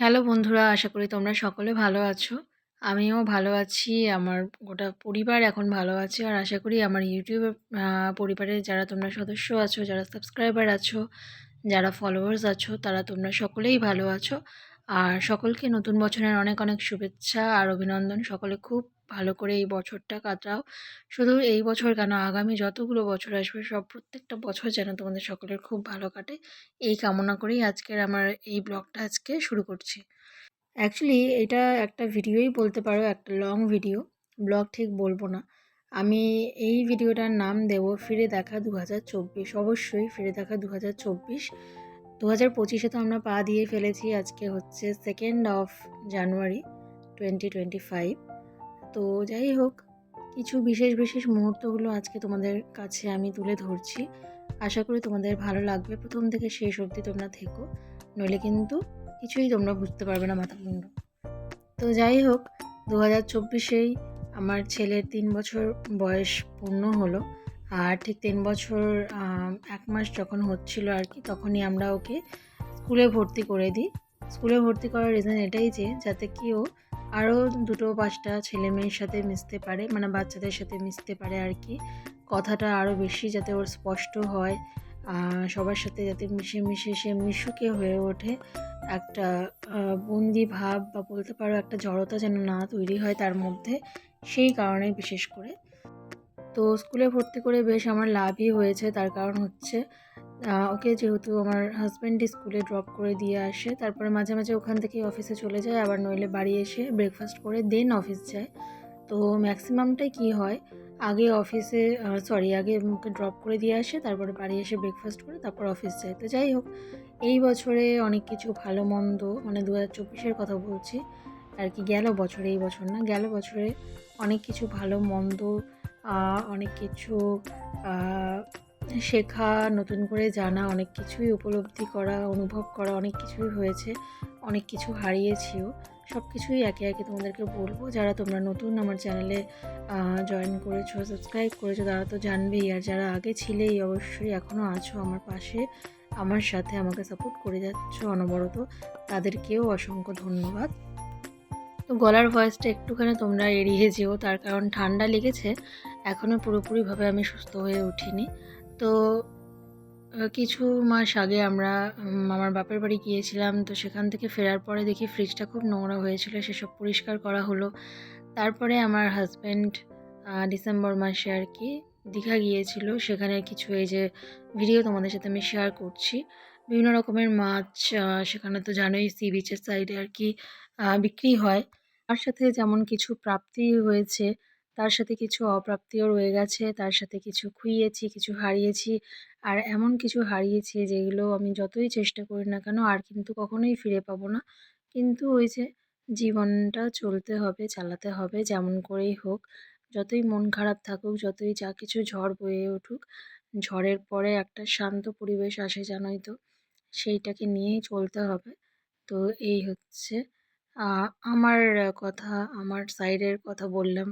Hello বন্ধুরা, আশা করি তোমরা সকলে ভালো আছো। আমিও ভালো আছি, আমার গোটা পরিবার এখন ভালো আছে আর আশা করি আমার ইউটিউব পরিবারের যারা তোমরা সদস্য আছো, যারা সাবস্ক্রাইবার আছো, যারা ফলোয়ার্স আছো, তারা তোমরা সকলেই ভালো আছো। আর সকলকে নতুন বছরের অনেক অনেক শুভেচ্ছা আর অভিনন্দন। সকলে খুব ভালো করে এই বছরটা কাটাও। শুধু এই বছর কেন, আগামী যতগুলো বছর আসবে, সব প্রত্যেকটা বছর যেন তোমাদের সকলের খুব ভালো কাটে। এই কামনা করেই আজকের আমার এই ব্লগটা আজকে শুরু করছি। অ্যাকচুয়ালি এটা একটা ভিডিওই বলতে পারো, একটা লং ভিডিও ব্লগ ঠিক বলব না। আমি এই ভিডিওটার নাম দেব ফিরে দেখা দু হাজার চব্বিশ। অবশ্যই ফিরে দেখা দু হাজার চব্বিশ। দু হাজার পঁচিশে তো আমরা পা দিয়ে ফেলেছি, আজকে হচ্ছে second of January twenty twenty five তো যাই হোক, কিছু বিশেষ বিশেষ মুহূর্তগুলো আজকে তোমাদের কাছে আমি তুলে ধরছি। আশা করি তোমাদের ভালো লাগবে। প্রথম থেকে শেষ অবধি তোমরা থেকো, নইলে কিন্তু কিছুই তোমরা বুঝতে পারবে না, মাথা মুন্ড। তো যাই হোক দু হাজার চব্বিশেই আমার ছেলের তিন বছর বয়স পূর্ণ হলো। আর ঠিক তিন বছর এক মাস যখন হচ্ছিল আর কি, তখনই আমরা ওকে স্কুলে ভর্তি করে দিই। স্কুলে ভর্তি করার রিজন এটাই যে, যাতে কি ও আরও দুটো পাঁচটা ছেলে মেয়ের সাথে মিশতে পারে মানে বাচ্চাদের সাথে মিশতে পারে আর কি। কথাটা আরও বেশি যাতে ওর স্পষ্ট হয় সবার সাথে যাতে মিশে মিশে সে মিশুকে হয়ে ওঠে। একটা বন্দি ভাব বা বলতে পারো একটা জড়তা যেন না তৈরি হয় তার মধ্যে, সেই কারণে বিশেষ করে তো স্কুলে ভর্তি করে বেশ আমার লাভই হয়েছে, তার কারণ হচ্ছে ওকে যেহেতু আমার হাজব্যান্ড স্কুলে ড্রপ করে দিয়ে আসে, তারপরে মাঝে মাঝে ওখান থেকে অফিসে চলে যায়, আবার নইলে বাড়ি এসে ব্রেকফাস্ট করে দেন অফিস যায়। তো ম্যাক্সিমামটাই কি হয়, আগে অফিসে সরি আগে ওকে ড্রপ করে দিয়ে আসে, তারপরে বাড়ি এসে ব্রেকফাস্ট করে তারপর অফিস যায়। তো যাই হোক, এই বছরে অনেক কিছু ভালো মন্দ মানে দু হাজার চব্বিশের কথা বলছি, আর কি গেল বছরে, এই বছর না, গেল বছরে অনেক কিছু ভালো মন্দ অনেক কিছু শেখা, নতুন করে জানা, অনেক কিছুই উপলব্ধি করা, অনুভব করা, অনেক কিছুই হয়েছে, অনেক কিছু হারিয়েছিও। সব কিছুই একে একে তোমাদেরকে বলব। যারা তোমরা নতুন আমার চ্যানেলে জয়েন করেছ সাবস্ক্রাইব করেছ, তারা তো জানবেই। আর যারা আগে ছিলেই অবশ্যই এখনও আছো আমার পাশে, আমার সাথে আমাকে সাপোর্ট করে যাচ্ছ অনবরত, তাদেরকেও অসংখ্য ধন্যবাদ। তো গলার ভয়েসটা একটুখানি তোমরা এড়িয়ে যেও, তার কারণ ঠান্ডা লেগেছে। এখনও পুরোপুরিভাবে আমি সুস্থ হয়ে উঠিনি। তো কিছু মাস আগে আমরা আমার বাপের বাড়ি গিয়েছিলাম। তো সেখান থেকে ফেরার পরে দেখি ফ্রিজটা খুব নোংরা হয়েছিল, সেসব পরিষ্কার করা হলো। তারপরে আমার হাজব্যান্ড ডিসেম্বর মাসে আর কি দীঘা গিয়েছিল। সেখানে কিছু এই যে ভিডিও তোমাদের সাথে আমি শেয়ার করছি। বিভিন্ন রকমের মাছ সেখানে তো জানোই সি বিচের সাইডে আর কি বিক্রি হয়। তার সাথে যেমন কিছু প্রাপ্তি হয়েছে তার সাথে কিছু অপ্রাপ্তিও রয়ে গেছে, তার সাথে কিছু খুইয়েছি, কিছু হারিয়েছি। আর এমন কিছু হারিয়েছি যেগুলো আমি যতই চেষ্টা করি না কেন আর কিন্তু কখনোই ফিরে পাবো না। কিন্তু ওই যে জীবনটা চলতে হবে, চালাতে হবে, যেমন করেই হোক, যতই মন খারাপ থাকুক, যতই যা কিছু ঝড় বয়ে উঠুক, ঝড়ের পরে একটা শান্ত পরিবেশ আসে জানোই তো, সেইটাকে নিয়েই চলতে হবে। তো এই হচ্ছে আমার কথা, আমার সাইডের কথা বললাম।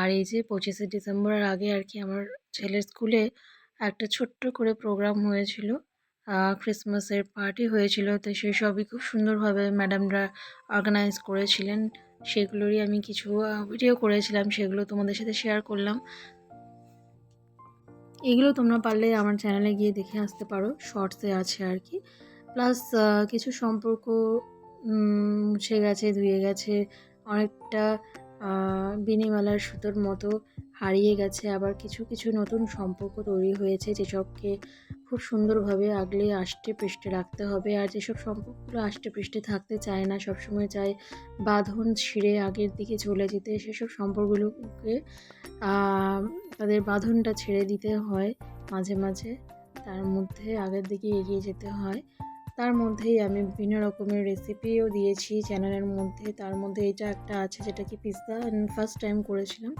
আর এই যে পঁচিশে ডিসেম্বরের আগে আর কি আমার ছেলের স্কুলে একটা ছোট্ট করে প্রোগ্রাম হয়েছিল। ক্রিসমাসের পার্টি হয়েছিল, তো সেই সবই খুব সুন্দরভাবে ম্যাডামরা অর্গানাইজ করেছিলেন। সেগুলোরই আমি কিছু ভিডিও করেছিলাম, সেগুলো তোমাদের সাথে শেয়ার করলাম। এগুলো তোমরা পারলে আমার চ্যানেলে গিয়ে দেখে আসতে পারো, শর্টসে আছে আর কি। প্লাস কিছু সম্পর্ক মুছে গেছে, ধুয়ে গেছে, অনেকটা বিনিমালার সুতোর মতো হারিয়ে গেছে। আবার কিছু কিছু নতুন সম্পর্ক তৈরি হয়েছে যেসবকে খুব সুন্দরভাবে আগলে আষ্টে পৃষ্ঠে রাখতে হবে। আর যেসব সম্পর্কগুলো আষ্টে পৃষ্ঠে থাকতে চায় না, সবসময় চায় বাঁধন ছিঁড়ে আগের দিকে চলে যেতে। সেসব সম্পর্কগুলোকে তাদের বাঁধনটা ছেড়ে দিতে হয় মাঝে মাঝে। তার মধ্যে আগের দিকে এগিয়ে যেতে হয়। তার মধ্যেই আমি বিভিন্ন রকমের রেসিপিও দিয়েছি চ্যানেলের মধ্যে। তার মধ্যে এটা একটা আছে যেটা কি পিস্তা ফার্স্ট টাইম করেছিলাম।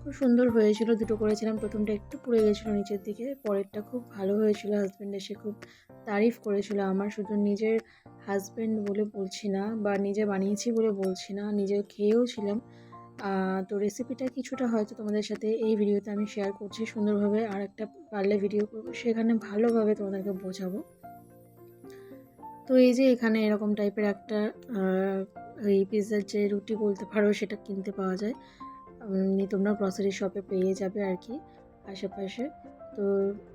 খুব সুন্দর হয়েছিল, দুটো করেছিলাম। প্রথমটা একটু পুড়ে গেছিল নিচের দিকে, পরেরটা খুব ভালো হয়েছিল। হাজব্যান্ড এসে খুব তারিফ করেছিল আমার, শুধু নিজের হাজব্যান্ড বলে বলছি না, বা নিজে বানিয়েছি বলে বলছি না নিজে খেয়েও ছিলাম। তো রেসিপিটা কিছুটা হয়তো তোমাদের সাথে এই ভিডিওতে আমি শেয়ার করছি সুন্দরভাবে আর একটা পারলে ভিডিও করব, সেখানে ভালোভাবে তোমাদেরকে বোঝাবো। তো এই যে এখানে এরকম টাইপের একটা এই পিৎজার যে রুটি বলতে পারো সেটা কিনতে পাওয়া যায়। তোমরা গ্রসারি শপে পেয়ে যাবে আর কি আশেপাশে। তো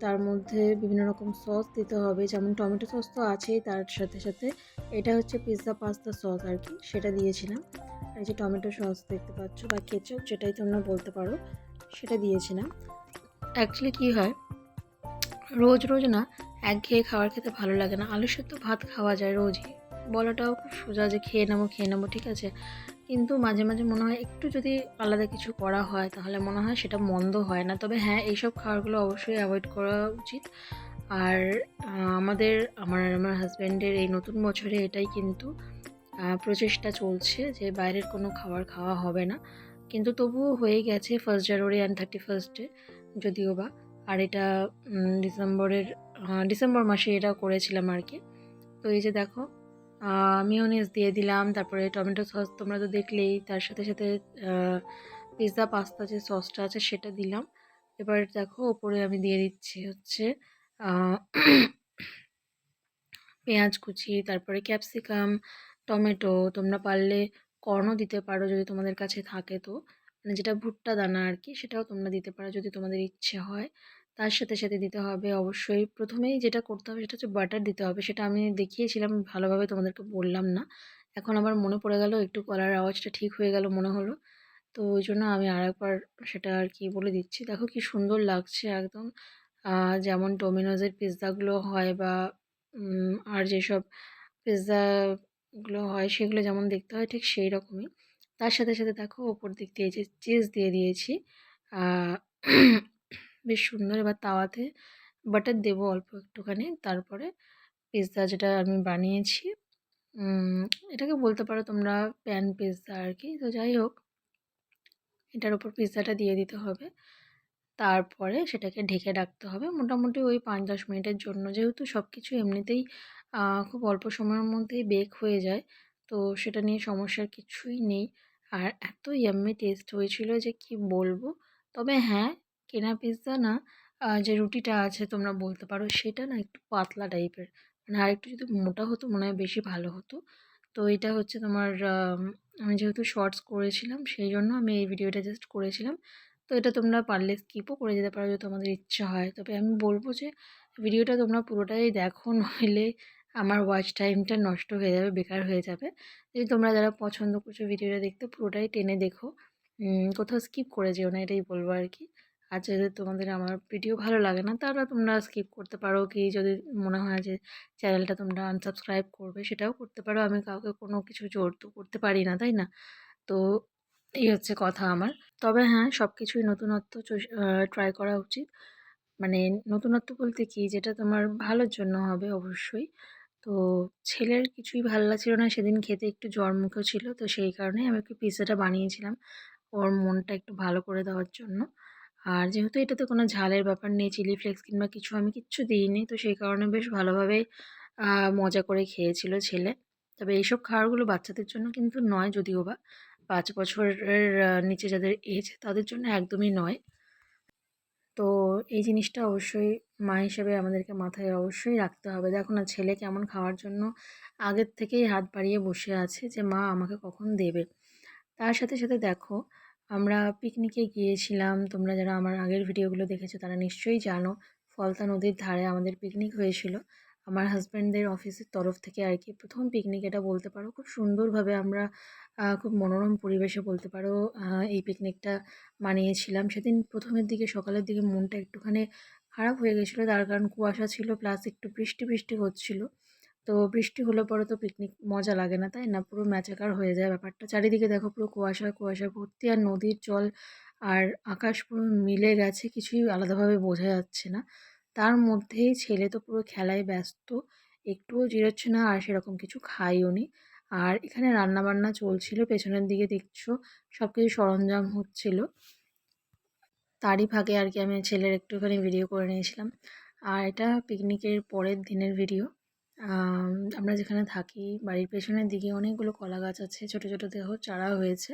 তার মধ্যে বিভিন্ন রকম সস দিতে হবে, যেমন টমেটো সস তো আছেই তার সাথে সাথে। এটা হচ্ছে পিৎজা পাস্তা সস আর কি, সেটা দিয়েছিলাম। এই যে টমেটো সস দেখতে পাচ্ছ বা কেচাপ যেটাই তোমরা বলতে পারো, সেটা দিয়েছিলাম। অ্যাকচুয়ালি কী হয়, রোজ রোজ না একঘেয়ে খাবার খেতে ভালো লাগে না। আলু সেদ্ধ ভাত খাওয়া যায় রোজই। বলাটাও খুব সোজা যে খেয়ে নেব খেয়ে নেব, ঠিক আছে? কিন্তু মাঝে মাঝে মনে হয় একটু যদি আলাদা কিছু করা হয়, তাহলে মনে হয় সেটা মন্দ হয় না। তবে হ্যাঁ এইসব খাবারগুলো অবশ্যই অ্যাভয়েড করা উচিত। আর আমাদের, আমার আমার হাজব্যান্ডের এই নতুন বছরে এটাই কিন্তু প্রচেষ্টা চলছে যে বাইরের কোনো খাবার খাওয়া হবে না। কিন্তু তবুও হয়ে গেছে ফার্স্ট জানুয়ারি অ্যান্ড থার্টি ফার্স্টে যদিও বা। আর এটা ডিসেম্বরের ডিসেম্বর মাসে এটা করেছিলাম আর কি। তো এই যে দেখো মিওনিস দিয়ে দিলাম, তারপরে টমেটো সস তোমরা তো দেখলেই, তার সাথে সাথে পিৎজা পাস্তা যে সসটা আছে সেটা দিলাম। এবার দেখো, ওপরে আমি দিয়ে দিচ্ছি হচ্ছে পেঁয়াজ কুচি, তারপরে ক্যাপসিকাম টমেটো তোমরা পারলে কর্নও দিতে পারো যদি তোমাদের কাছে থাকে তো। মানে যেটা ভুট্টা দানা আর কি, সেটাও তোমরা দিতে পারো যদি তোমাদের ইচ্ছে হয়। তার সাথে সাথে দিতে হবে। অবশ্যই প্রথমেই যেটা করতে হবে সেটা হচ্ছে বাটার দিতে হবে। সেটা আমি দেখিয়েছিলাম, ভালোভাবে তোমাদেরকে বললাম না। এখন আবার মনে পড়ে গেল, একটু কলার আওয়াজটা ঠিক হয়ে গেল মনে হলো। তো ওই জন্য আমি আরেকবার সেটা আর কি বলে দিচ্ছি। দেখো কি সুন্দর লাগছে একদম। যেমন ডোমিনোজের পিৎজাগুলো হয় বা আর যেসব পিৎজাগুলো হয়, সেগুলো যেমন দেখতে হয় ঠিক সেই রকমই। তার সাথে সাথে দেখো ওপর দিক দিয়ে যে চিজ দিয়ে দিয়েছি। বেশ সুন্দর এবার তাওয়াতে বাটার দেবো অল্প একটুখানি। তারপরে পিৎজা যেটা আমি বানিয়েছি এটাকে বলতে পারো তোমরা প্যান পিৎজা আর কি। তো যাই হোক, এটার উপর পিৎজাটা দিয়ে দিতে হবে। তারপরে সেটাকে ঢেকে রাখতে হবে মোটামুটি ওই পাঁচ দশ মিনিটের জন্য। যেহেতু সব কিছু এমনিতেই খুব অল্প সময়ের মধ্যেই বেক হয়ে যায়, তো সেটা নিয়ে সমস্যার কিছুই নেই। আর এত ইয়াম্মি টেস্ট হয়েছিল যে কি বলব? তবে হ্যাঁ কেনা পিৎজা না যে রুটিটা আছে তোমরা বলতে পারো সেটা না একটু পাতলা টাইপের মানে আর একটু যদি মোটা হতো মনে হয় বেশি ভালো হতো। তো এটা হচ্ছে তোমার আমি যেহেতু শর্টস করেছিলাম সেই জন্য আমি এই ভিডিওটা জাস্ট করেছিলাম। তো এটা তোমরা পারলে স্কিপও করে যেতে পারো যদি তোমাদের ইচ্ছা হয়। তবে আমি বলব যে ভিডিওটা তোমরা পুরোটাই দেখো, নইলে আমার ওয়াচ টাইমটা নষ্ট হয়ে যাবে, বেকার হয়ে যাবে। যদি তোমরা যারা পছন্দ করছ ভিডিওটা দেখতে পুরোটাই টেনে দেখো। কোথাও স্কিপ করে যেও না এটাই বলব আর কি। আর যদি তোমাদের আমার ভিডিও ভালো লাগে না, তাহলে তোমরা স্কিপ করতে পারো। কি যদি মনে হয় যে চ্যানেলটা তোমরা আনসাবস্ক্রাইব করবে, সেটাও করতে পারো। আমি কাউকে কোনো কিছু জোর তো করতে পারি না, তাই না? তো এই হচ্ছে কথা আমার। তবে হ্যাঁ সব কিছুই নতুনত্ব ট্রাই করা উচিত। মানে নতুনত্ব বলতে কি? যেটা তোমার ভালোর জন্য হবে অবশ্যই। তো ছেলের কিছুই ভালো লাগছিল না। সেদিন খেতে একটু জ্বর মুখও ছিল, তো সেই কারণেই আমি একটু পিৎজাটা বানিয়েছিলাম। ওর মনটা একটু ভালো করে দেওয়ার জন্য। আর যেহেতু এটাতে কোনো ঝালের ব্যাপার নেই, চিলি ফ্লেক্স কিংবা কিছু আমি কিচ্ছু দিইনি, তো সেই কারণে বেশ ভালোভাবে মজা করে খেয়েছিল ছেলে। তবে এইসব খাবারগুলো বাচ্চাদের জন্য কিন্তু নয় যদিও বা, পাঁচ বছরের নিচে যাদের এজ তাদের জন্য একদমই নয়। তো এই জিনিসটা অবশ্যই মা হিসেবে আমাদেরকে মাথায় অবশ্যই রাখতে হবে। দেখো না, ছেলে কেমন খাওয়ার জন্য আগের থেকেই হাত বাড়িয়ে বসে আছে যে, মা আমাকে কখন দেবে? তার সাথে সাথে দেখো আমরা পিকনিকে গিয়েছিলাম। তোমরা যারা আমার আগের ভিডিওগুলো দেখেছ, তারা নিশ্চয়ই জানো, ফলতা নদীর ধারে আমাদের পিকনিক হয়েছিল। আমার হাজব্যান্ডদের অফিসের তরফ থেকে আর কি প্রথম পিকনিক এটা বলতে পারো, খুব সুন্দরভাবে আমরা খুব মনোরম পরিবেশে বলতে পারো এই পিকনিকটা মানিয়েছিলাম। সেদিন প্রথমের দিকে সকালের দিকে মনটা একটুখানি খারাপ হয়ে গেছিল, তার কারণ কুয়াশা ছিল প্লাস একটু বৃষ্টি বৃষ্টি হচ্ছিল। তো বৃষ্টি হলে পরে তো পিকনিক মজা লাগে না, তাই না? পুরো ম্যাচাকার হয়ে যায় ব্যাপারটা। চারিদিকে দেখো পুরো কুয়াশা কুয়াশা ভর্তি আর নদীর জল আর আকাশ পুরো মিলে গেছে, কিছুই আলাদাভাবে বোঝা যাচ্ছে না। তার মধ্যেই ছেলে তো পুরো খেলায় ব্যস্ত, একটুও জিরোচ্ছে না আর সেরকম কিছু খাইও নি। আর এখানে রান্না বান্না চলছিল, পেছনের দিকে দেখছ সব কিছু সরঞ্জাম হচ্ছিল। তারই ফাঁকে আর কি আমি ছেলের একটুখানি ভিডিও করে নিয়েছিলাম। আর এটা পিকনিকের পরের দিনের ভিডিও আমরা যেখানে থাকি, বাড়ির পেছনের দিকে অনেকগুলো কলা গাছ আছে, ছোট ছোট দেহ চারা হয়েছে।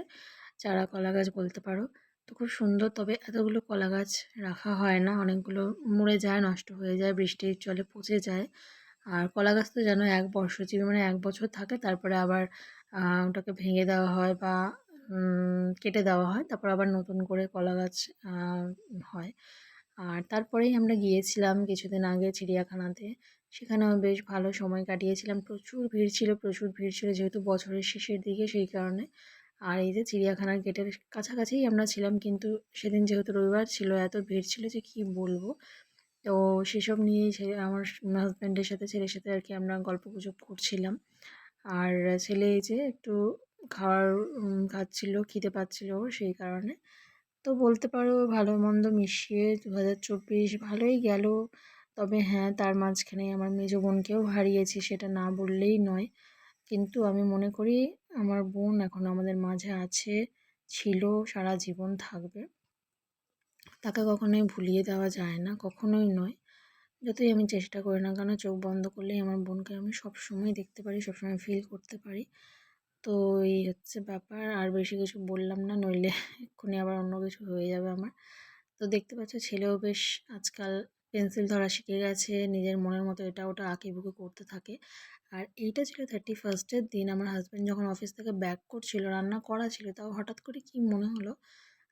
চারা কলা গাছ বলতে পারো। তো খুব সুন্দর, তবে এতগুলো কলা গাছ রাখা হয় না। অনেকগুলো মরে যায়, নষ্ট হয়ে যায়, বৃষ্টির জলে পচে যায়। আর কলা গাছ তো যেন এক বর্ষজীবী মানে এক বছর থাকে, তারপরে আবার ওটাকে ভেঙে দেওয়া হয় বা কেটে দেওয়া হয়, তারপর আবার নতুন করে কলা গাছ হয়। আর তারপরেই আমরা গিয়েছিলাম কিছুদিন আগে চিড়িয়াখানাতে। সেখানেও বেশ ভালো সময় কাটিয়েছিলাম। প্রচুর ভিড় ছিল, প্রচুর ভিড় ছিল যেহেতু বছরের শেষের দিকে সেই কারণে। আর এই যে চিড়িয়াখানার গেটের কাছাকাছিই আমরা ছিলাম কিন্তু সেদিন যেহেতু রবিবার ছিল, এত ভিড় ছিল যে কি বলব? তো সেসব নিয়েই আমার হাজব্যান্ডের সাথে, ছেলের সাথে আর কি আমরা গল্প গুজব করছিলাম। আর ছেলে এই যে একটু খাওয়ার খাচ্ছিল, খিদে পাচ্ছিল সেই কারণে। তো বলতে পারো ভালো মন্দ মিশিয়ে দু হাজার চব্বিশ ভালোই গেল। তবে হ্যাঁ তার মাঝখানে আমার মেজ বোনকেও হারিয়েছি সেটা না বললেই নয়। কিন্তু আমি মনে করি আমার বোন এখন আমাদের মাঝে আছে, ছিল, সারা জীবন থাকবে। তাকে কখনোই ভুলিয়ে দেওয়া যায় না, কখনোই নয়। যতই আমি চেষ্টা করি না কেন, চোখ বন্ধ করলেই আমার বোনকে আমি সবসময় দেখতে পারি, সবসময় ফিল করতে পারি। তো এই হচ্ছে ব্যাপার, আর বেশি কিছু বললাম না, নইলে এক্ষুনি আবার অন্য কিছু হয়ে যাবে আমার। তো দেখতে পাচ্ছ, ছেলেও বেশ আজকাল পেন্সিল ধরা শিখে গেছে, নিজের মনের মতো এটা ওটা আঁকিবুকি করতে থাকে। আর এইটা ছিল থার্টি ফার্স্টের দিন। আমার হাজব্যান্ড যখন অফিস থেকে ব্যাক করছিল, রান্না করা ছিল, তাও হঠাৎ করে কি মনে হলো?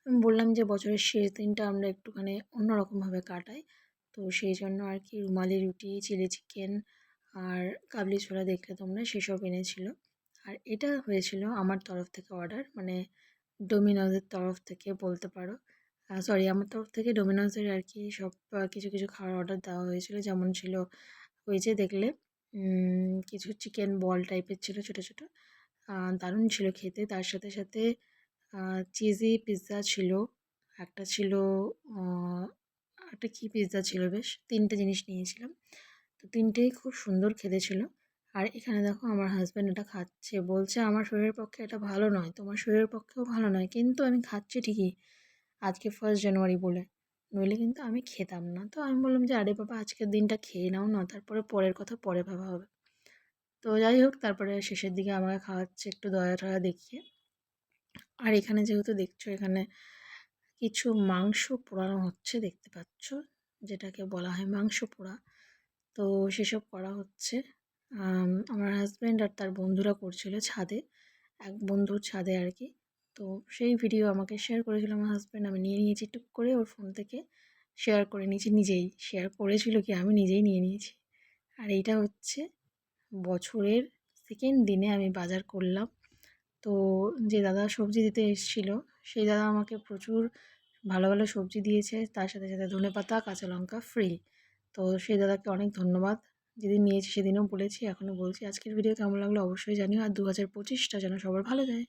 আমি বললাম যে, বছরের শেষ দিনটা আমরা একটুখানি অন্যরকমভাবে কাটাই। তো সেই জন্য আর কি রুমালি রুটি, চিলি চিকেন আর কাবলি ছোলা দেখলে তোমরা সেসব এনেছিল। আর এটা হয়েছিল আমার তরফ থেকে অর্ডার মানে ডোমিনোজের তরফ থেকে বলতে পারো। সরি আমার তরফ থেকে ডোমিনোজের আর কি সব কিছু কিছু খাওয়ার অর্ডার দেওয়া হয়েছিল। যেমন ছিল ওই যে দেখলে কিছু চিকেন বল টাইপের ছিল ছোটো ছোটো। দারুণ ছিল খেতে। তার সাথে সাথে চিজি পিৎজা ছিল। একটা ছিল একটা কী পিৎজা ছিল বেশ? তিনটে জিনিস নিয়েছিলাম। তো তিনটেই খুব সুন্দর খেতে ছিল। আর এখানে দেখো আমার হাজব্যান্ড এটা খাচ্ছে। বলছে, আমার শরীরের পক্ষে এটা ভালো নয়। তোমার শরীরের পক্ষেও ভালো নয়। কিন্তু আমি খাচ্ছি ঠিকই। আজকে ফার্স্ট জানুয়ারি বলে। নইলে কিন্তু আমি খেতাম না। তো আমি বললাম যে, আরে বাবা, আজকের দিনটা খেয়ে নাও না, তারপরে পরের কথা পরে ভাবা হবে। তো যাই হোক, তারপরে শেষের দিকে আমাকে খাওয়াচ্ছে একটু দয়া টয়া দেখিয়ে। আর এখানে যেহেতু দেখছ, এখানে কিছু মাংস পোড়ানো হচ্ছে, দেখতে পাচ্ছ? যেটাকে বলা হয় মাংস পোড়া। তো সেসব করা হচ্ছে। আমার হাজব্যান্ড আর তার বন্ধুরা করছিল ছাদে। এক বন্ধুর ছাদে আর কি। তো সেই ভিডিও আমাকে শেয়ার করেছিল আমার হাজব্যান্ড আমি নিয়ে নিয়েছি টুক করে ওর ফোন থেকে। শেয়ার করে নিয়েছি নিজেই। শেয়ার করেছিল কি, আমি নিজেই নিয়ে নিয়েছি। আর এইটা হচ্ছে বছরের সেকেন্ড দিনে আমি বাজার করলাম। তো যে দাদা সবজি দিতে এসেছিল, সেই দাদা আমাকে প্রচুর ভালো ভালো সবজি দিয়েছে। তার সাথে সাথে ধনেপাতা কাঁচা লঙ্কা ফ্রি তো সেই দাদাকে অনেক ধন্যবাদ। যেদিন নিয়েছি সেদিনও বলেছি, এখনও বলছি। আজকের ভিডিও কেমন লাগল অবশ্যই জানিও। আর দু হাজার পঁচিশটা যেন সবার ভালো যায়।